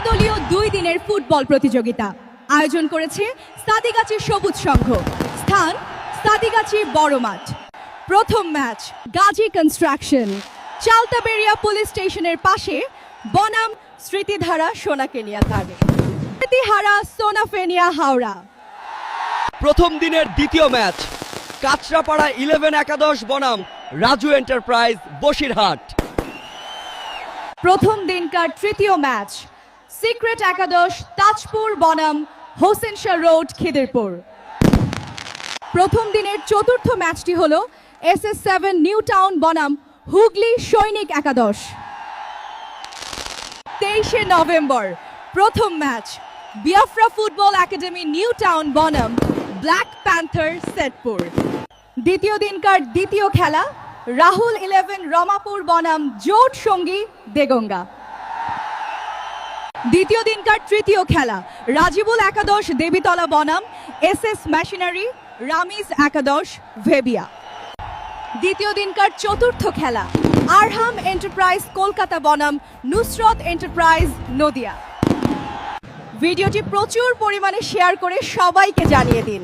সর্বদলীয় দুই দিনের ফুটবল প্রতিযোগিতা। আয়োজন করেছে সাদিগাছি সবুজ সংঘ। স্থান সাদিগাছি বড় মাঠ। প্রথম match Gazi construction. Chaltaberia police স্টেশনের পাশে বনাম স্মৃতিধারা সোনাকেনিয়া থানে স্মৃতিহারা সোনাফেনিয়া হাওড়া। প্রথম দিনের দ্বিতীয় ম্যাচ কাঁচরাপাড়া ইলেভেন একাদশ বনাম রাজু এন্টারপ্রাইজ বসিরহাট। প্রথম দিনকার তৃতীয় ম্যাচ সিক্রেট একাদশ, তাজপুর বনাম, হোসেন শাহ রোড, খিদিরপুর। প্রথম দিনের চতুর্থ ম্যাচটি হল S S seven New Town বনাম, হুগলি সৈনিক একাদশ। তেইশে নভেম্বর, প্রথম match, Biafra football academy New Town বনাম, ব্ল্যাক প্যান্থার সেটপুর দ্বিতীয় দিনকার দ্বিতীয় খেলা, রাহুল ইলেভেন, রমাপুর বনাম, জোট সঙ্গী, দেগঙ্গা। দ্বিতীয় দিনকার তৃতীয় খেলা। রাজিবুল একাদশ, দেবীতলা বনাম এস এস মেশিনারি, রামিজ একাদশ, ভেবিয়া। দ্বিতীয় দিনকার চতুর্থ খেলা, আরহাম এন্টারপ্রাইজ, কলকাতা বনাম, নুসরত এন্টারপ্রাইজ, নদিয়া। ভিডিওটি প্রচুর পরিমাণে শেয়ার করে সবাইকে জানিয়ে দিন।